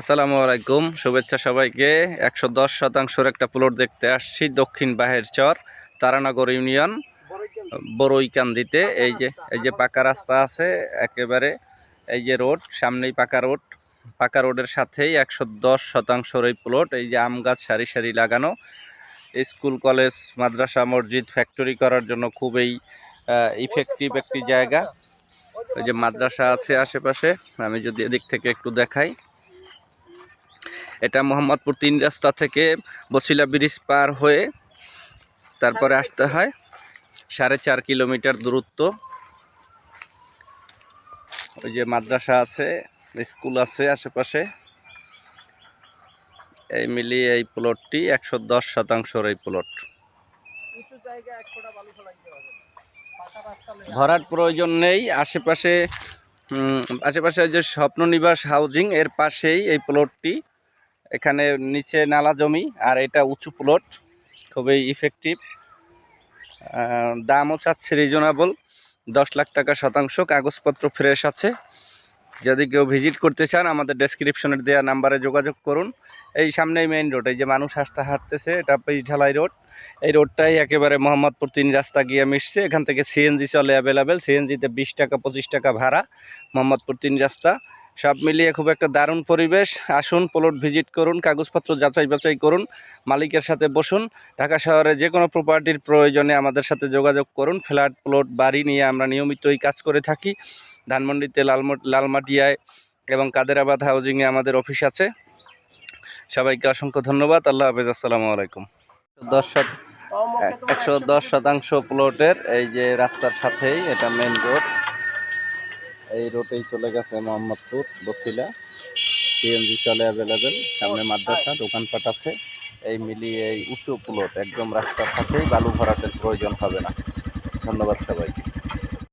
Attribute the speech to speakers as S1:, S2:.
S1: আসসালামু আলাইকুম, শুভেচ্ছা সবাইকে। একশো দশ শতাংশের একটা প্লট দেখতে আসছি, দক্ষিণ বাহের চর, তারানগর ইউনিয়ন, বড়ইকান্দিতে। এই যে এই যে পাকা রাস্তা আছে, একেবারে এই যে রোড, সামনেই পাকা রোড। পাকা রোডের সাথেই একশো দশ শতাংশের এই প্লট এই যে আম গাছ সারি সারি লাগানো। স্কুল, কলেজ, মাদ্রাসা, মসজিদ ফ্যাক্টরি করার জন্য খুবই ইফেক্টিভ একটি জায়গা। ওই যে মাদ্রাসা আছে আশেপাশে, আমি যদি এদিক থেকে একটু দেখাই। এটা মোহাম্মদপুর তিন রাস্তা থেকে বসিলা ব্রিজ পার হয়ে তারপরে আসতে হয় সাড়ে চার কিলোমিটার দূরত্ব। ওই যে মাদ্রাসা আছে স্কুল আছে আশেপাশে। এই মিলিয়ে এই প্লটটি একশো দশ শতাংশর এই প্লট। ভরাট প্রয়োজন নেই। আশেপাশে আশেপাশে যে স্বপ্ননিবাস হাউজিং এর পাশেই এই প্লটটি। এখানে নিচে নালা জমি আর এটা উঁচু প্লট, খুবই ইফেক্টিভ দামও চাচ্ছে রিজনেবল দশ লাখ টাকা শতাংশ, কাগজপত্র ফ্রেশ আছে। যদি কেউ ভিজিট করতে চান, আমাদের ডেসক্রিপশনের দেওয়া নাম্বারে যোগাযোগ করুন। এই সামনেই মেইন রোড এই যে মানুষ হাসতে হাঁটতেছে, এটা ঢালাই রোড এই রোডটাই একেবারে মোহাম্মদপুর তিন রাস্তা গিয়ে মিশছে। এখান থেকে সিএনজি চলে অ্যাভেলেবেল সিএনজিতে বিশ টাকা, পঁচিশ টাকা ভাড়া, মোহাম্মদপুর তিন রাস্তা। সব মিলিয়ে খুব একটা দারুণ পরিবেশ। আসুন প্লট ভিজিট করুন, কাগজপত্র যাচাই বাছাই করুন, মালিকের সাথে বসুন, ঢাকা শহরে যে কোনো প্রপার্টির প্রয়োজনে আমাদের সাথে যোগাযোগ করুন ফ্ল্যাট প্লট বাড়ি নিয়ে আমরা নিয়মিতই কাজ করে থাকি। ধানমন্ডিতে লালম লালমাটিয়ায় এবং কাদেরাবাদ হাউজিংয়ে আমাদের অফিস আছে। সবাইকে অসংখ্য ধন্যবাদ। আল্লাহ হাফেজ। আসসালামু আলাইকুম। দশ একশো দশ শতাংশ প্লটের এই যে রাস্তার সাথেই এটা মেন রোড এই রোডেই চলে গেছে মোহাম্মদপুর, বসিলা। সিএনজি চলে অ্যাভেলেবেল সামনে মাদ্রাসা, দোকানপাট আছে। এই মিলিয়ে এই উঁচু প্লট একদম রাস্তার সাথেই বালু ভরাটের প্রয়োজন হবে না। ধন্যবাদ সবাইকে।